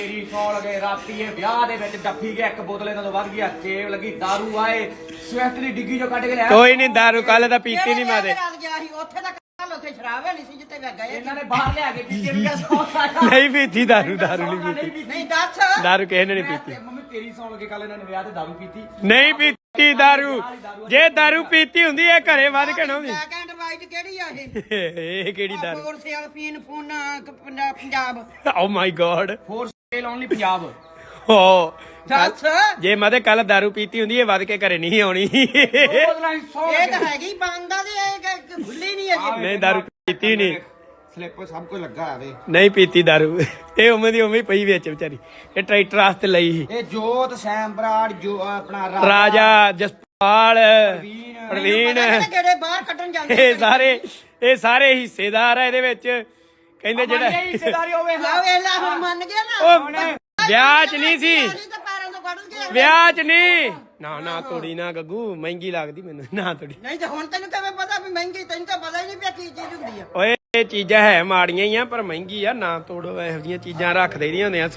ਤੇਰੀ ਫੌਲ ਗਏ ਰਾਤੀ ਇਹ ਵਿਆਹ ਦੇ ਵਿੱਚ ਡੱਫੀ ਗਿਆ ਇੱਕ ਬੋਤਲ ਤੋਂ ਵੱਧ ਗਿਆ ਕੇਵ ਲੱਗੀ दारू ਆਏ ਸਵੈਟ ਦੀ ਡਿੱਗੀ ਚੋਂ ਕੱਢ ਕੇ ਲੈ ਕੋਈ ਨਹੀਂ दारू ਕੱਲ ਦਾ ਪੀਤੀ ਨਹੀਂ ਮਾਦੇ ਨਹੀਂ ਗਏ ਪੀਤੀ दारू दारू ਨਹੀਂ ਪੀਤੀ। ਨਹੀਂ ਦੱਸ। दारू ਕਿਸੇ ਨਹੀਂ ਪੀਤੀ। ਮੰਮੀ ਤੇਰੀ ਸੌਣ ਲੱਗੇ ਕੱਲ ਇਹਨਾਂ ਨੇ ਵਿਆਹ ਤੇ दारू ਪੀਤੀ। ਨਹੀਂ ਪੀਤੀ दारू। ਜੇ दारू ਪੀਤੀ ਹੁੰਦੀ ਇਹ ਘਰੇ ਵੱਧ ਕੇ ਨਾ ਹੁੰਦੀ? ਸੈਕੰਡ ਕਿਹੜੀ ਆ ਇਹ? ਇਹ ਕਿਹੜੀ दारू? ਫੋਰ ਸੇਲ ਪੀਣ phone Punjab oh my god sale only Punjab ਓ ਦੱਸ ਜੇ ਮਾਦੇ ਕੱਲ ਦਾਰੂ ਪੀਤੀ ਹੁੰਦੀ ਇਹ ਵੱਧ ਕੇ ਘਰੇ ਨਹੀਂ ਆਉਣੀ। ਹੀ ਇਹ ਤਾਂ ਹੈਗੀ ਬੰਦਾ ਦੀ ਇਹ ਖੁੱਲੀ ਨਹੀਂ ਹੈਗੀ। ਨਹੀਂ ਦਾਰੂ ਪੀਤੀ ਨਹੀਂ। ਸਲਿੱਪ ਸਭ ਕੁਝ ਲੱਗਾ ਆਵੇ ਨਹੀਂ ਪੀਤੀ ਦਾਰੂ। ਇਹ ਉਵੇਂ ਦੀ ਉਵੇਂ ਹੀ ਪਈ ਵਿੱਚ ਵਿਚਾਰੀ। ਇਹ ਟਰੈਕਟਰ ਵਾਸਤੇ ਲਈ ਸੀ। ਇਹ ਜੋਤ ਸੈਮ ਬਰਾੜ ਜੋ ਆਪਣਾ ਰਾਜਾ। ਜਸਪਾਲ ਪ੍ਰਵੀਨ। ਬਾਹਰ ਕੱਢਣ ਜਾਂਦੇ ਇਹ ਸਾਰੇ ਇਹ ਸਾਰੇ ਹਿੱਸੇਦਾਰ ਆ ਇਹਦੇ ਵਿੱਚ। ਕਹਿੰਦੇ ਜਿਹੜਾ ਹੁਣ ਮੰਨ ਗਿਆ ਨਾ। ਉਹ ਵਿਆਹ ਚ ਨਹੀਂ ਸੀ। ਅਸੀਂ ਤਾਂ ਪੈਰਾਂ ਤੋਂ ਕੱਢ ਗਿਆ ਵਿਆਹ ਚ ਨਹੀਂ। ਨਾ ਨਾ ਤੋੜੀ ਨਾ ਗੱਗੂ ਮਹਿੰਗੀ ਲੱਗਦੀ ਮੈਨੂੰ ਨਾ ਤੋੜੀ। ਨਹੀਂ ਤੇ ਹੁਣ ਤੈਨੂੰ ਕਿਵੇਂ ਪਤਾ ਵੀ ਮਹਿੰਗੀ ਤੈਨੂੰ ਤਾਂ ਪਤਾ ਹੀ ਨਹੀਂ ਵੀ ਕੀ ਚੀਜ਼ ਹੁੰਦੀ ਆ। ਓਏ ਇਹ ਚੀਜ਼ਾਂ ਹੈ ਮਾੜੀਆਂ ਹੀ ਆ ਪਰ ਮਹਿੰਗੀ ਆ ਨਾ ਤੋੜੋ ਇਹੋ ਜਿਹੀਆਂ ਚੀਜ਼ਾਂ ਰੱਖ ਦੇਈਆਂ ਹੁੰਦੀਆਂ